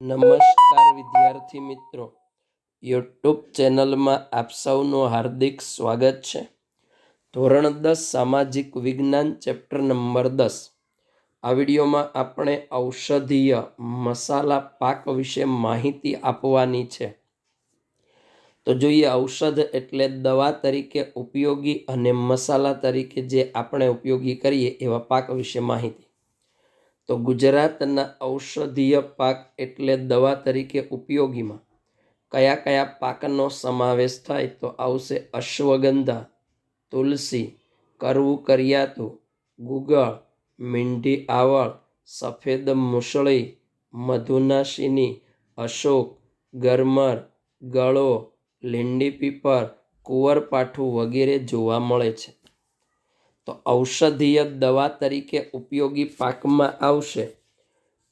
નમસ્કાર વિદ્યાર્થી મિત્રો. યુટ્યુબ ચેનલમાં આપ સૌનું હાર્દિક સ્વાગત છે. ધોરણ દસ, સામાજિક વિજ્ઞાન, ચેપ્ટર નંબર દસ. આ વિડીયોમાં આપણે ઔષધીય મસાલા પાક વિશે માહિતી આપવાની છે. તો જોઈએ ઔષધ એટલે દવા તરીકે ઉપયોગી અને મસાલા તરીકે જે આપણે ઉપયોગી કરીએ એવા પાક વિશે માહિતી. તો ગુજરાતના ઔષધીય પાક એટલે દવા તરીકે ઉપયોગીમાં કયા કયા પાકનો સમાવેશ થાય તો આવશે અશ્વગંધા, તુલસી કરવું કરિયાતું ગુગળ મીંઢી આવળ, સફેદ મુસળી, મધુનાશિની, અશોક, ગરમર, ગળો, લીંડી પીપર, કુંવરપાઠું વગેરે જોવા મળે છે. તો ઔષધીય દવા તરીકે ઉપયોગી પાકમાં આવશે.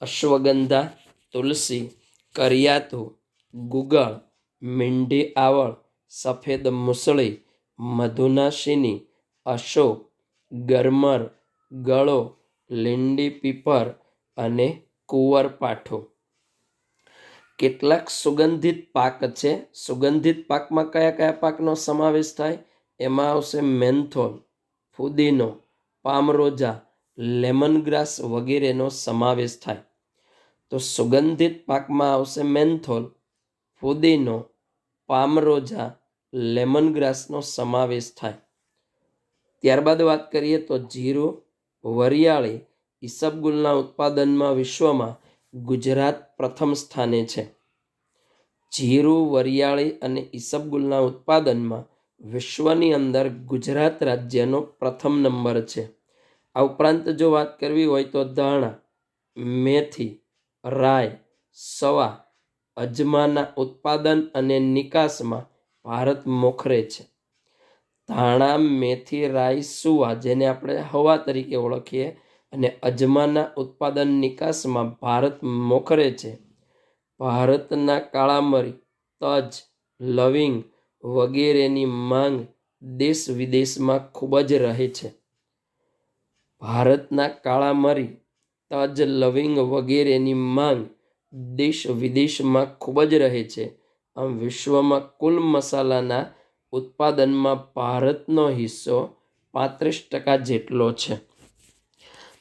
અશ્વગંધા, તુલસી, કરિયાતું, ગુગળ મીંઢી આવળ, સફેદ મુસળી, મધુનાશિની, અશોક, ગરમર, ગળો, લીંડી પીપર અને કુંવરપાઠું કેટલાક સુગંધિત પાક છે. સુગંધિત પાકમાં કયા કયા પાકનો સમાવેશ થાય? એમાં આવશે મેન્થોલ. ફુદીનો, પામરોજા, લેમનગ્રાસ વગેરેનો સમાવેશ થાય. તો સુગંધિત પાકમાં આવશે મેન્થોલ, ફુદીનો, પામરોજા, લેમનગ્રાસનો સમાવેશ થાય. ત્યારબાદ વાત કરીએ તો જીરું, વરિયાળી, ઈસબગુલના ઉત્પાદનમાં વિશ્વમાં ગુજરાત પ્રથમ સ્થાને છે. જીરું, વરિયાળી અને ઈસબગુલના ઉત્પાદનમાં વિશ્વની અંદર ગુજરાત રાજ્યનો પ્રથમ નંબર છે. આ ઉપરાંત જો વાત કરવી હોય તો ધાણા, મેથી રાય સવા, અજમાના ઉત્પાદન અને નિકાસમાં ભારત મોખરે છે. ધાણા, મેથી, રાઈ, સુવા જેને આપણે હવા તરીકે ઓળખીએ અને અજમાના ઉત્પાદન નિકાસમાં ભારત મોખરે છે. ભારતના કાળા મરી તજ, લવિંગ વગેરેની માંગ દેશ વિદેશમાં ખૂબ જ રહે છે. ભારતના કાળા મરી તજ લવિંગ વગેરેની માંગ દેશ વિદેશમાં ખૂબ જ રહે છે. આમ વિશ્વમાં કુલ મસાલાના ઉત્પાદનમાં ભારતનો હિસ્સો પાંત્રીસ ટકા જેટલો છે.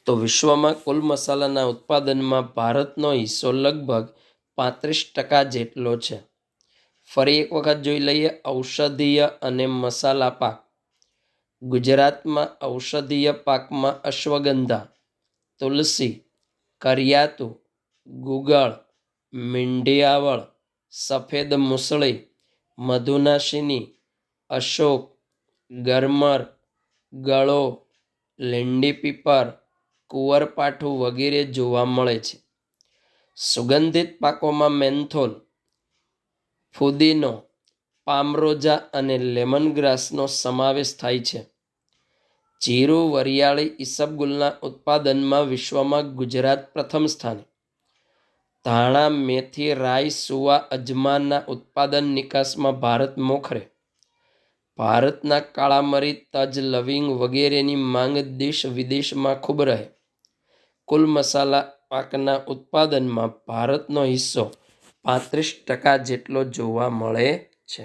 તો વિશ્વમાં કુલ મસાલાના ઉત્પાદનમાં ભારતનો હિસ્સો લગભગ પાંત્રીસ ટકા જેટલો છે. ફરી એક વખત જોઈ લઈએ ઔષધીય અને મસાલા પાક. ગુજરાતમાં ઔષધીય પાકમાં અશ્વગંધા, તુલસી, કરિયાતું, ગુગળ, મીંઢિયાવળ, સફેદ મુસળી, મધુનાશિની, અશોક, ગરમર, ગળો, લીંડી પીપર, કુંવરપાઠું વગેરે જોવા મળે છે. સુગંધિત પાકોમાં મેન્થોલ ફુદીનો, પામરોજા અને લેમનગ્રાસનો સમાવેશ થાય છે. જીરું, વરિયાળી, ઈસબગુલના ઉત્પાદનમાં વિશ્વમાં ગુજરાત પ્રથમ સ્થાને. ધાણા, મેથી રાઈ સુવા, અજમાના ઉત્પાદન નિકાસમાં ભારત મોખરે. ભારતના કાળા મરી તજ, લવિંગ વગેરેની માંગ દેશ વિદેશમાં ખૂબ રહે. કુલ મસાલા પાકના ઉત્પાદનમાં ભારતનો હિસ્સો પાંત્રીસ ટકા જેટલો જોવા મળે છે.